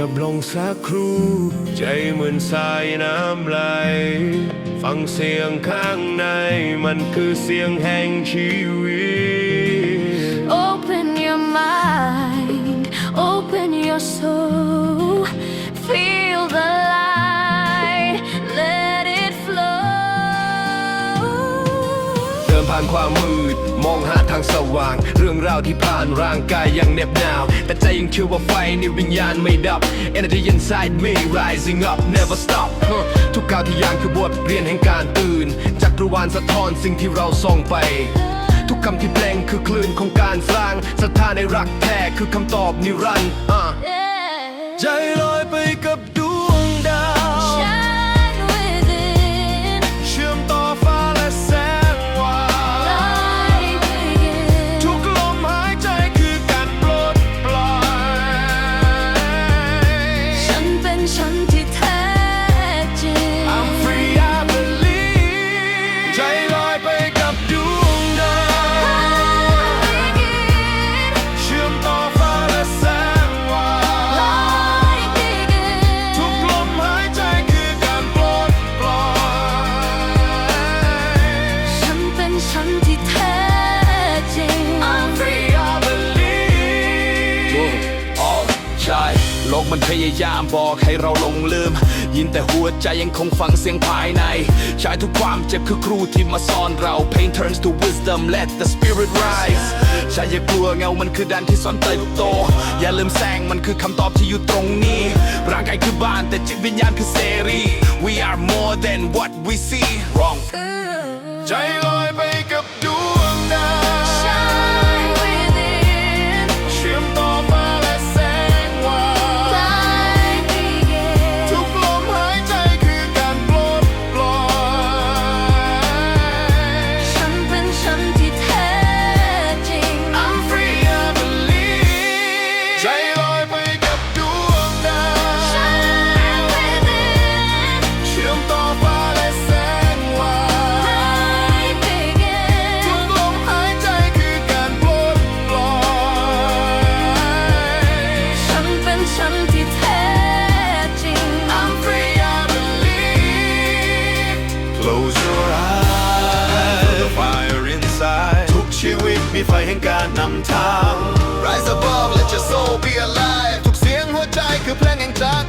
ยบลงสักครู่ ใจเหมือนสายน้ำไหล ฟังเสียงข้างในมันคือเสียงแห่งชีวิต Open your mind, open your soul, านความมืด มองหาทางสว่าง เรื่องราวที่ผ่านร่างกายยังเหน็บหนาว แต่ใจยังเชื่อว่าไฟในวิญญาณไม่ดับ Energy inside me rising up never stop ฮะทุกก้าวที่ย่างคือบทเรียนแห่งการตื่น จักรวาลสะท้อนสิ่งที่เราส่องไปทุกคำที่เพลงคือคลื่นของการสร้างศรัทธาในรักแท้คือคำตอบนิรันดร์อะ Yeah. ใจลอยไปกับ มันพยายามบอกให้เราหลงลืม ยินแต่หัวใจยังคงฟังเสียงภายใน ใช้ทุกความเจ็บคือครูที่มาสอนเรา pain turns to wisdom let the spirit rise ใช่อย่ากลัวเงามันคือดันที่สอนเติบโต อย่าลืมแสงมันคือคำตอบที่อยู่ตรงนี้ ร่างกายคือบ้านแต่จิตวิญญาณคือเสรี we are more than what we see wrong ใจ ฉันที่แท้จริง I'm free I believe Close your eyes Feel the fire inside ทุกชีวิตมีไฟแห่งการนำทาง Rise above let your soul be alive ทุกเสียงหัวใจคือเพลงแห่งจักรวา